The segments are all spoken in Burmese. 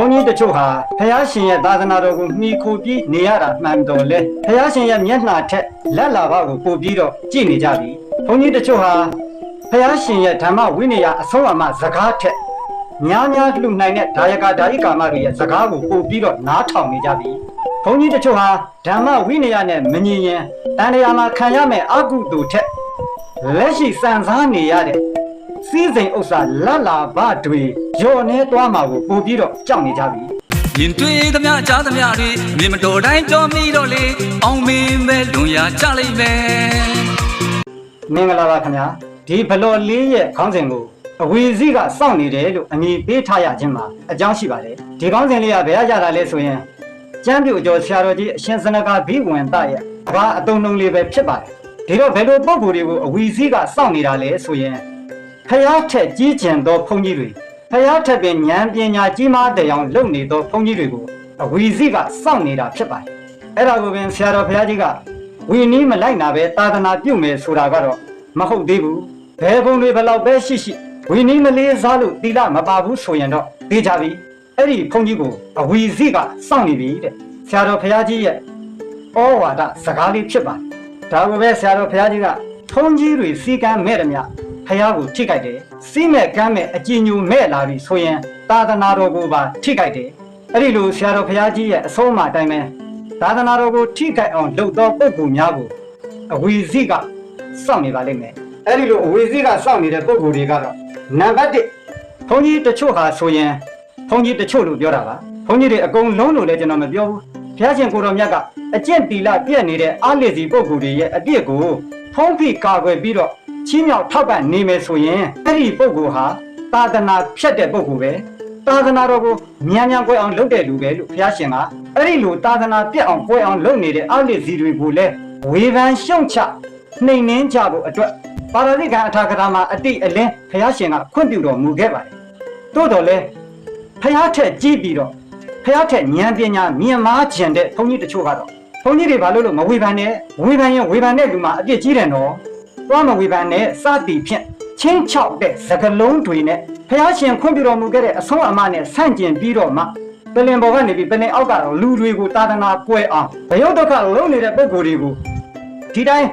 ုန်းကြီးတချို့ဟာဖះရှင်ရဲ့သာသနာတော်ကိုမှီခိုပြီးနေရတာမှန်တော်လဲဖះရှင်ရဲ့မျက်နှာထက်လက်လာဘကိုပို့ပြီးတော့ကြည်နေကြပြီဘုန်းကြီးတချို့ဟာဖះရှင်ရဲ့ဓမ္မဝိနည်းအဆုံးအမစကားထက်များများလှူနိုင်တဲ့ဒါယကာဒါယိကာမတွေရဲ့စကားကိုပို့ပြီးတော့နားထောင်နေကြပြီဘုန်းကြီးတချို့ဟာဓမ္မဝိနည်းနဲ့မငြင်ရင်တန်တရားမှာခံရမယ့်အကုသိုလ်ထက်လက်ရှိစံစားနေရတဲ့ စီးစိမ်ဥစ္စာလက်လာဘတွေညော်နေသွားမှာကိုပို့ပြီးတော့ကြောက်နေကြပြီရင်တွေ့သမျှကြားသမျှတွေမြင်မတော်တိုင်းကြောမိတော့လေအောင်မင်းပဲလွန်ရာကြလိမ့်မယ်မင်္ဂလာပါခင်ဗျာဒီဘလော်လေးရဲ့ခေါင်းစဉ်ကိုအဝီစီကစောင့်နေတယ်လို့အမည်ပေးထားရခြင်းမှာအကြောင်းရှိပါတယ်ဒီခေါင်းစဉ်လေးကဘယ်ရရတာလဲဆိုရင်ကျမ်းပြူကျော်ဆရာတော်ကြီးအရှင်စနကဘိဝင်တရဲ့ဘာအတုံးလုံးလေးပဲဖြစ်ပါတယ်ဒီတော့ဘယ်လိုပုံကိုယ်တွေကိုအဝီစီကစောင့်နေတာလဲဆိုရင် ဖျားထက်ကြီးကျင်သောဘုန်းကြီးတွေဖျားထက်ပင်ဉာဏ်ပညာကြီးမားတဲ့အောင်လုပ်နေသောဘုန်းကြီးတွေကိုအဝီစီကစောင့်နေတာဖြစ်ပါတယ်အဲ့ဒါကိုပင်ဆရာတော်ဘုရားကြီးကဝီနီးမလိုက်နာပဲသာသနာပြုမယ်ဆိုတာကတော့မဟုတ်သေးဘူးဘယ်ပုံတွေဘယ်လောက်ပဲရှိရှိဝီနီးမလေးစားလို့တီလာမပါဘူးဆိုရင်တော့သိကြပြီအဲ့ဒီဘုန်းကြီးကိုအဝီစီကစောင့်နေပြီတဲ့ဆရာတော်ဘုရားကြီးရဲ့ဩဝါဒစကားလေးဖြစ်ပါတယ်ဒါကိုပဲဆရာတော်ဘုရားကြီးကဘုန်းကြီးတွေစီကံမဲ့တယ်မြ ဘုရားကိုထိခိုက်တယ်စီးမဲ့ကမ်းမဲ့အကြည်ညိုမဲ့လာပြီဆိုရင်သာသနာတော်ကိုပါထိခိုက်တယ်အဲ့ဒီလိုဆရာတော်ဘုရားကြီးရဲ့အဆုံးအမအတိုင်းပဲသာသနာတော်ကိုထိခိုက်အောင်လုပ်သောပုဂ္ဂိုလ်များကိုအဝီစီကစောင့်နေပါလိမ့်မယ်။အဲဒီလိုအဝီစီကစောင့်နေတဲ့ပုဂ္ဂိုလ်တွေကတော့နံပါတ်1ဘုန်းကြီးတချို့ဟာဆိုရင်ဘုန်းကြီးတချို့လို့ပြောတာပါ။ဘုန်းကြီးတွေအကုန်လုံးလို့လည်းကျွန်တော်မပြောဘူး။ဘုရားရှင်ကိုတော်မြတ်ကအကျင့်တီလပြည့်နေတဲ့အာလစ်စီပုဂ္ဂိုလ်တွေရဲ့အပြစ်ကိုဖုံးဖိကာကွယ်ပြီးတော့ ချီးမြှောက်ထောက်ပံ့နေမယ်ဆိုရင်အဲ့ဒီပုဂ္ဂိုလ်ဟာသာသနာဖြတ်တဲ့ပုဂ္ဂိုလ်ပဲ။သာသနာတော်ကိုမြန်မြန်ကွယ်အောင်လုပ်တဲ့လူပဲလို့ဘုရားရှင်ကအဲ့ဒီလိုသာသနာပြတ်အောင်ကွယ်အောင်လုပ်နေတဲ့အလိစီတွေကိုလည်းဝေဖန်ရှုံချနှိမ်နှင်းကြဖို့အတွက်ပါရဇိကံအထာကထာမှာအတိအလင်းဘုရားရှင်ကခွင့်ပြုတော်မူခဲ့ပါတယ်။သို့တော်လည်းဘုရားထက်ကြည့်ပြီးတော့ဘုရားထက်ဉာဏ်ပညာမြင်မာခြင်းတဲ့ဘုန်းကြီးတချို့ကတော့ဘုန်းကြီးတွေဘာလို့လို့မဝေဖန်နဲ့ဝေဖန်ရင်ဝေဖန်တဲ့လူမှာအပြစ်ကြီးတယ်နော်။ သွားမဝေဖန်နဲ့စသည်ဖြင့်ချင်းချောက်တဲ့စကလုံးတွေနဲ့ဘုရားရှင်ခွင့်ပြုတော်မူခဲ့တဲ့အဆုံးအမနဲ့ဆန့်ကျင်ပြီးတော့မှပလင်ပေါ်ကနေပြီးပလင်အောက်ကတော့လူတွေကိုတာသနာကွဲအောင်ဘယုတ်ဒုက္ခလုံးနေတဲ့ပုံကိုယ်တွေကိုဒီတိုင်း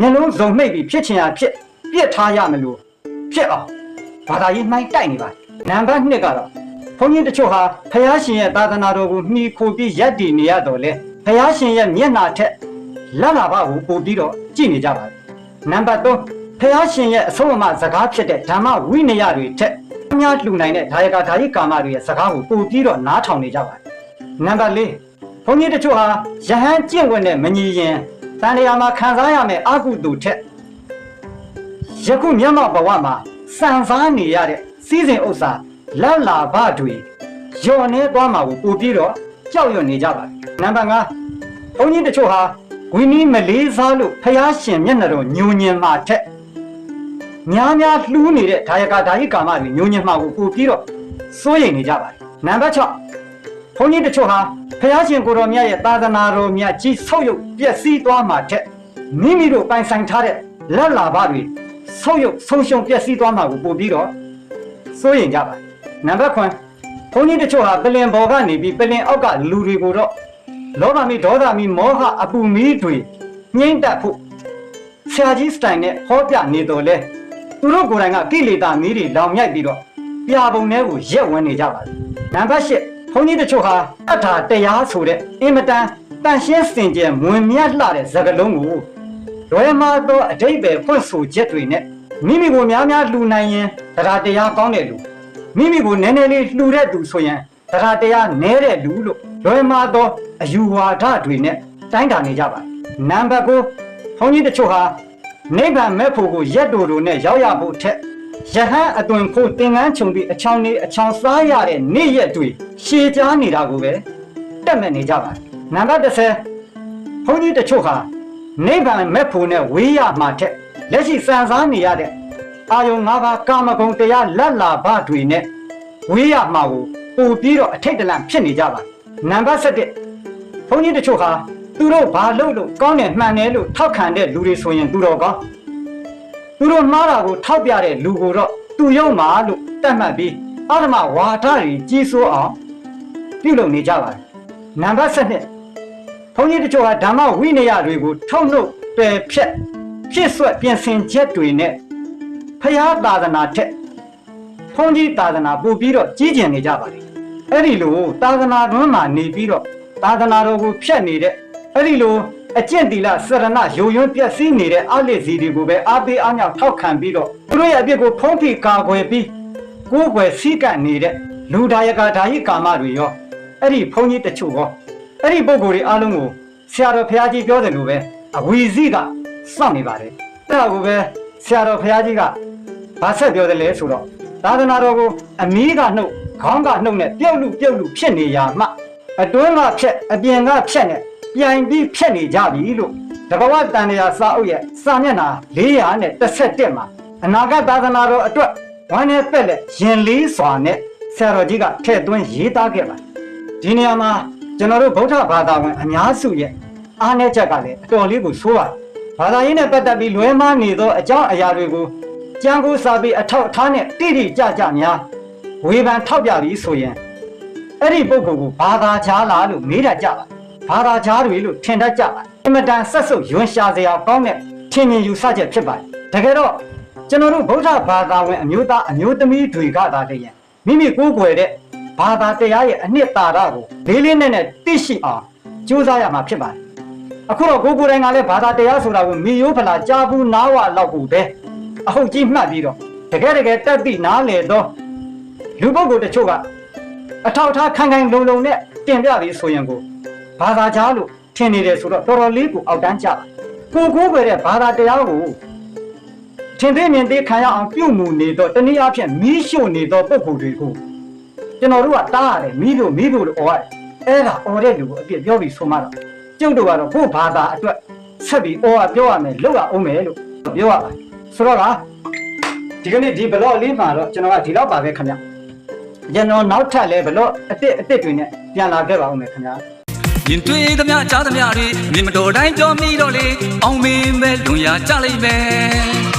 မျက်လုံးစုံနှိပ်ပြီးဖြစ်ချင်ရဖြစ်ပြစ်ထားရမလို့ဖြစ်အောင်ဘာသာရေးမှိုင်းတိုက်နေပါနံပါတ်2ကတော့ဘုန်းကြီးတချို့ဟာဘုရားရှင်ရဲ့သာသနာတော်ကိုမှီခိုပြီးယက်တည်နေရတော့လေဘုရားရှင်ရဲ့မျက်နှာထက်လက်လာဘကိုပို့ပြီးတော့ကြည်နေကြပါတယ် နံပါတ်3ဖះရှင်ရဲ့အဆုံးအမစကားဖြစ်တဲ့ဓမ္မဝိနည်းတွေထက်အများလှူနိုင်တဲ့ဒါယကာဒါယိကာမတွေရဲ့စကားကိုပို့ပြီးတော့နားထောင်နေကြပါတယ်။နံပါတ်၄ဘုန်းကြီးတချို့ဟာယဟန်ကျင့်ဝတ်နဲ့မညီရင်တန်တရားမှာခံစားရမယ့်အကုသိုလ်ထက်ယခုမျက်မှောက်ဘဝမှာစံစားနေရတဲ့စီးစိမ်ဥစ္စာလက်လာဘတွေညော်နေသွားမှာကိုပို့ပြီးတော့ကြောက်ရွံ့နေကြပါတယ်။နံပါတ်၅ဘုန်းကြီးတချို့ဟာ ဝီနီးမလေးစားလို့ဖះရှင်မျက်နှာတော်ညူညင်မှာထက်များများလှူးနေတဲ့ဒါယကာဒါယိကာမတွေညိုညင်မှာကိုပို့ပြီးတော့စိုးရိမ်နေကြပါတယ်နံပါတ်6ဘုန်းကြီးတချို့ဟာဖះရှင်ကိုတော်မြတ်ရဲ့သာသနာတော်မြတ်ကြီးဆုပ်ယုပ်ပျက်စီးသွားမှာတဲ့မိမိတို့ပိုင်ဆိုင်ထားတဲ့လက်လာဘတွေဆုပ်ယုပ်ဆုံးရှုံးပျက်စီးသွားမှာကိုပို့ပြီးတော့စိုးရိမ်ကြပါတယ်နံပါတ်9ဘုန်းကြီးတချို့ဟာပလင်ဘော်ကနေပြီးပလင်အောက်ကလူတွေကိုတော့ လောဘမီဒေါသမီမောဟအပူမီတွေညှိမ့်တက်ဖို့ဆရာကြီးစတိုင်နဲ့ဟောပြနေတော်လဲသူတို့ကိုယ်တိုင်ကကိလေသာမီးတွေလောင်မြိုက်ပြီးတော့ပြာပုံထဲကိုရက်ဝင်နေကြပါလေနံပါတ်၈ဘုန်းကြီးတချို့ဟာအထာတရားဆိုတဲ့အင်မတန်တန်ရှင်းစင်ကြယ်မွင်မြတ်လှတဲ့စကားလုံးကိုလွယ်မာသောအတိတ်ပဲဖွင့်ဆိုချက်တွေနဲ့မိမိကိုများများလှူနိုင်ရင်တရားတရားကောင်းတဲ့လူမိမိကိုနည်းနည်းလေးလှူတဲ့သူဆိုရင် တရားတရားနည်းတဲ့လူလို့လွယ်မာသောအယူဝါဒတွေနဲ့တိုင်းတာနေကြပါနံပါတ်9ဘုန်းကြီးတချို့ဟာနိဗ္ဗာန်မဲ့ဖို့ကိုရက်တူတူနဲ့ရောက်ရဖို့ထက်ယဟန်အသွင်ဖို့သင်္ကန်းခြုံပြီးအချောင်းလေးအချောင်းစားရတဲ့နေ့ရက်တွေရှည်ကြားနေတာကိုပဲတက်မဲ့နေကြပါတယ်နံပါတ်30ဘုန်းကြီးတချို့ဟာနိဗ္ဗာန်မဲ့ဖို့နဲ့ဝေးရမှာထက်လက်ရှိစံစားနေရတဲ့အာယုံ၅ပါးကာမဂုဏ်တရားလက်လာဘတွေနဲ့ဝေးရမှာကို ပို့ပြီးတော့အထိတ်တလန့်ဖြစ်နေကြပါတယ်နံပါတ်7ဘုန်းကြီးတချို့ဟာသူတို့ဘာလုပ်လို့ကောင်းတယ်မှန်တယ်လို့ထောက်ခံတဲ့လူတွေဆိုရင်သူတော်ကောင်းသူတို့မှားတာကိုထောက်ပြတဲ့လူကိုတော့သူယုံမှာလို့တတ်မှတ်ပြီးအဓမ္မဝါဒတွေကြီးစိုးအောင်ပြုလုပ်နေကြပါတယ်နံပါတ်7ဘုန်းကြီးတချို့ဟာဓမ္မဝိနည်းတွေကိုထုတ်နှုတ်ပယ်ဖြတ်ဖြစ်ဆွက်ပြင်ဆင်ချက်တွေနဲ့ဖျားသာသနာထက်ဘုန်းကြီးသာသနာပို့ပြီးတော့ကြီးကျယ်နေကြပါတယ် အဲ့ဒီလိုသာသနာတွင်းမှာနေပြီးတော့သာသနာတော်ကိုဖျက်နေတဲ့အဲ့ဒီလိုအကျင့်တီလစရဏယုံယွန်းပြည့်စည်နေတဲ့အလက်စီတွေကိုပဲအားပေးအားမြောက်ထောက်ခံပြီးတော့သူတို့ရဲ့အပြစ်ကိုဖုံးဖိကာကွယ်ပြီးကိုယ်ွယ်စည်းကပ်နေတဲ့လူဒါယကာဓာယိကာမတွေရောအဲ့ဒီဘုန်းကြီးတချို့ရောအဲ့ဒီပုဂ္ဂိုလ်တွေအားလုံးကိုဆရာတော်ဘုရားကြီးပြောတယ်လို့ပဲအဝီစီကစောင့်နေပါတယ်အဲ့ဒါကိုပဲဆရာတော်ဘုရားကြီးကဗာဆက်ပြောတယ်လေဆိုတော့သာသနာတော်ကိုအမီးကနှုတ် ခေါင်းကနှုတ်နဲ့ပြုတ်လူပြုတ်လူဖြစ်နေရမှအတွင်းကဖြက်အပြင်ကဖြက်နဲ့ပြိုင်ပြီးဖြက်နေကြပြီလို့တဘဝတန်ရာစာအုပ်ရဲ့စာမျက်နှာ431မှာအနာဂတ်သာသနာတော်အတွက်ဝမ်းနဲ့ပက်လက်ရင်လေးစွာနဲ့ဆရာတော်ကြီးကထည့်သွင်းရေးသားခဲ့ပါတယ်ဒီနေရာမှာကျွန်တော်တို့ဗုဒ္ဓဘာသာဝင်အများစုရဲ့အားနည်းချက်ကလည်းအတော်လေးကိုဆိုးပါတယ်ဘာသာရေးနဲ့ပတ်သက်ပြီးလွဲမှားနေသောအကြောင်းအရာတွေကိုကြံကိုစာပြီးအထောက်အထားနဲ့တိတိကျကျများ ဝေဖန်ထောက်ပြပြီးဆိုရင်အဲ့ဒီပုဂ္ဂိုလ်ကိုဘာသာကြားလားလို့မေးတတ်ကြပါဘာသာကြားတွေလို့ထင်တတ်ကြပါအင်မတန်ဆက်စုပ်ယွန်ရှာစရာကောင်းတဲ့ထင်မြင်ယူဆချက်ဖြစ်ပါတယ်တကယ်တော့ကျွန်တော်တို့ဗုဒ္ဓဘာသာဝင်အမျိုးသားအမျိုးသမီးတွေကသာတည်းရင်မိမိကိုယ်ွယ်တဲ့ဘာသာတရားရဲ့အနှစ်သာရကိုလေးလေးနက်နက်သိရှိအောင်ကြိုးစားရမှာဖြစ်ပါတယ်အခုတော့ကိုယ်ကိုယ်တိုင်ကလည်းဘာသာတရားဆိုတာကိုမိယိုးဖလာကြားဘူးနားဝလောက်ကိုပဲအဟုတ်ကြီးမှတ်ပြီးတော့တကယ်တကယ်တက်သိနားလေတော့ လူပုဂ္ဂိုလ်တချို့ကအထောက်ထားခိုင်ခိုင်လုံလုံနဲ့တင်ပြပြီးဆိုရင်ကိုဘာသာကြားလို့ထင်နေတယ်ဆိုတော့တော်တော်လေးကိုအောက်တန်းကြပါကိုကိုွယ်တဲ့ဘာသာတရားကိုထင်သိမြင်သိခံရအောင်ပြုမှုနေတော့တနည်းအားဖြင့်မီးရှို့နေတော့ပုဂ္ဂိုလ်တွေကိုကျွန်တော်တို့ကတားရတယ်မီးလို့မီးလို့အော်ရတယ်အဲ့ဒါအော်တဲ့လူကိုအပြစ်ပြောပြီးဆိုမှတော့ကျုပ်တို့ကတော့ကိုဘာသာအတွက်ဆက်ပြီးအော်ရပြောရမယ်လောက်ရအောင်မယ်လို့ပြောရပါတယ်ဆိုတော့ကဒီကနေ့ဒီဘလော့လေးမှာတော့ကျွန်တော်ကဒီလောက်ပါပဲခင်ဗျာ ကျွန်တော်နောက်ထပ်လဲဘလော့အစ်စ်အစ်စ်တွေနဲ့ပြန်လာခဲ့ပါဦးမယ်ခင်ဗျာရင်တွေ့သမျှကြားသမျှတွေမြင်မတော်တိုင်းပြောမိတော့လေအောင်မင်းပဲလွန်ရာကြလိမ့်မယ်